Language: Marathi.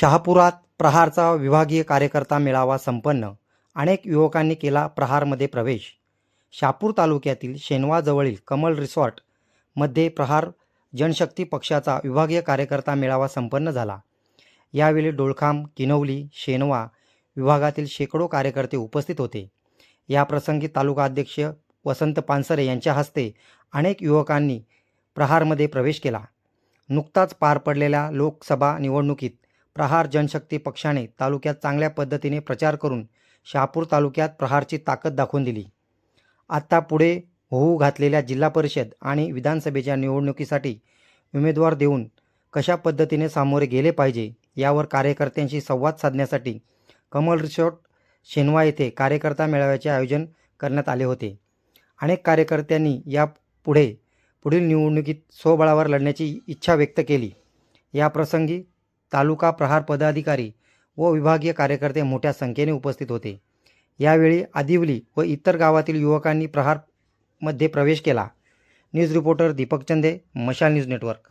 शहापुरात प्रहारचा विभागीय कार्यकर्ता मेळावा संपन्न. अनेक युवकांनी केला प्रहारमध्ये प्रवेश. शहापूर तालुक्यातील शेनवाजवळील कमल रिसॉर्टमध्ये प्रहार जनशक्ती पक्षाचा विभागीय कार्यकर्ता मेळावा संपन्न झाला. यावेळी डोळखाम किनवली शेनवा विभागातील शेकडो कार्यकर्ते उपस्थित होते. याप्रसंगी तालुका अध्यक्ष वसंत पानसरे यांच्या हस्ते अनेक युवकांनी प्रहारमध्ये प्रवेश केला. नुकताच पार पडलेल्या लोकसभा निवडणुकीत प्रहार जनशक्ती पक्षाने तालुक्यात चांगल्या पद्धतीने प्रचार करून शहापूर तालुक्यात प्रहारची ताकद दाखवून दिली. आत्ता पुढे होऊ घातलेल्या जिल्हा परिषद आणि विधानसभेच्या निवडणुकीसाठी उमेदवार देऊन कशा पद्धतीने सामोरे गेले पाहिजे यावर कार्यकर्त्यांशी संवाद साधण्यासाठी कमल रिसॉर्ट शेनवा येथे कार्यकर्ता मेळाव्याचे आयोजन करण्यात आले होते. अनेक कार्यकर्त्यांनी या पुढे पुढील निवडणुकीत स्वबळावर लढण्याची इच्छा व्यक्त केली. याप्रसंगी तालुका प्रहार पदाधिकारी व विभागीय कार्यकर्ते मोठ्या संख्येने उपस्थित होते. यावेळी आदिवली व इतर गावातील युवकांनी प्रहारमध्ये प्रवेश केला. न्यूज रिपोर्टर दीपक चंदे मशाल न्यूज नेटवर्क.